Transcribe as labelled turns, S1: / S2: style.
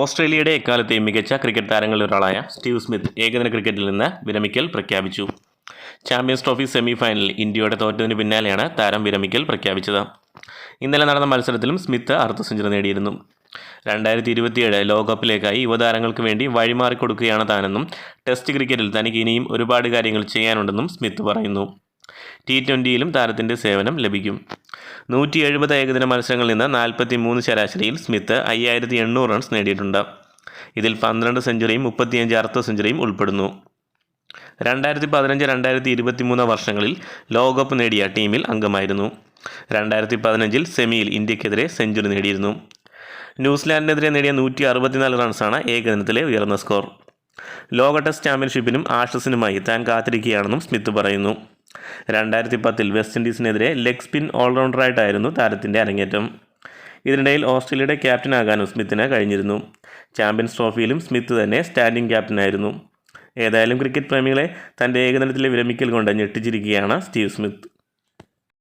S1: ഓസ്ട്രേലിയയുടെ എക്കാലത്തെയും മികച്ച ക്രിക്കറ്റ് താരങ്ങളിൽ ഒരാളായ സ്റ്റീവ് സ്മിത്ത് ഏകദിന ക്രിക്കറ്റിൽ നിന്ന് വിരമിക്കൽ പ്രഖ്യാപിച്ചു. ചാമ്പ്യൻസ് ട്രോഫി സെമി ഫൈനലിൽ ഇന്ത്യയുടെ തോറ്റതിന് പിന്നാലെയാണ് താരം വിരമിക്കൽ പ്രഖ്യാപിച്ചത്. ഇന്നലെ നടന്ന മത്സരത്തിലും സ്മിത്ത് അർദ്ധ സെഞ്ചുറി നേടിയിരുന്നു. രണ്ടായിരത്തി ഇരുപത്തിയേഴ് ലോകകപ്പിലേക്കായി യുവതാരങ്ങൾക്ക് വേണ്ടി വഴിമാറിക്കൊടുക്കുകയാണ് താനെന്നും ടെസ്റ്റ് ക്രിക്കറ്റിൽ തനിക്ക് ഇനിയും ഒരുപാട് കാര്യങ്ങൾ ചെയ്യാനുണ്ടെന്നും സ്മിത്ത് പറയുന്നു. ടി ട്വന്റിയിലും താരത്തിന്റെ സേവനം ലഭിക്കും. നൂറ്റി എഴുപത് ഏകദിന മത്സരങ്ങളിൽ നിന്ന് നാൽപ്പത്തി മൂന്ന് ശരാശരിയിൽ സ്മിത്ത് അയ്യായിരത്തി എണ്ണൂറ് റൺസ് നേടിയിട്ടുണ്ട്. ഇതിൽ പന്ത്രണ്ട് സെഞ്ചുറിയും മുപ്പത്തിയഞ്ച് അർദ്ധ സെഞ്ചുറിയും ഉൾപ്പെടുന്നു. രണ്ടായിരത്തി പതിനഞ്ച് രണ്ടായിരത്തി ഇരുപത്തി മൂന്ന് വർഷങ്ങളിൽ ലോകകപ്പ് നേടിയ ടീമിൽ അംഗമായിരുന്നു. രണ്ടായിരത്തി പതിനഞ്ചിൽ സെമിയിൽ ഇന്ത്യക്കെതിരെ സെഞ്ചുറി നേടിയിരുന്നു. ന്യൂസിലാൻഡിനെതിരെ നേടിയ നൂറ്റി അറുപത്തിനാല് റൺസാണ് ഏകദിനത്തിലെ ഉയർന്ന സ്കോർ ലോക ടെസ്റ്റ് ചാമ്പ്യൻഷിപ്പിനും ആഷസിനുമായി താൻ കാത്തിരിക്കുകയാണെന്നും സ്മിത്ത് പറയുന്നു. രണ്ടായിരത്തി പത്തിൽ വെസ്റ്റ് ഇൻഡീസിനെതിരെ ലെഗ് സ്പിൻ ഓൾറൗണ്ടറായിട്ടായിരുന്നു താരത്തിന്റെ അരങ്ങേറ്റം. ഇതിനിടയിൽ ഓസ്ട്രേലിയയുടെ ക്യാപ്റ്റനാകാനും സ്മിത്തിന് കഴിഞ്ഞിരുന്നു. ചാമ്പ്യൻസ് ട്രോഫിയിലും സ്മിത്ത് തന്നെ സ്റ്റാൻഡിംഗ് ക്യാപ്റ്റനായിരുന്നു. ഏതായാലും ക്രിക്കറ്റ് പ്രേമികളെ തന്റെ ഏകദിനത്തിലെ വിരമിക്കൽ കൊണ്ട് ഞെട്ടിച്ചിരിക്കുകയാണ് സ്റ്റീവ് സ്മിത്ത്.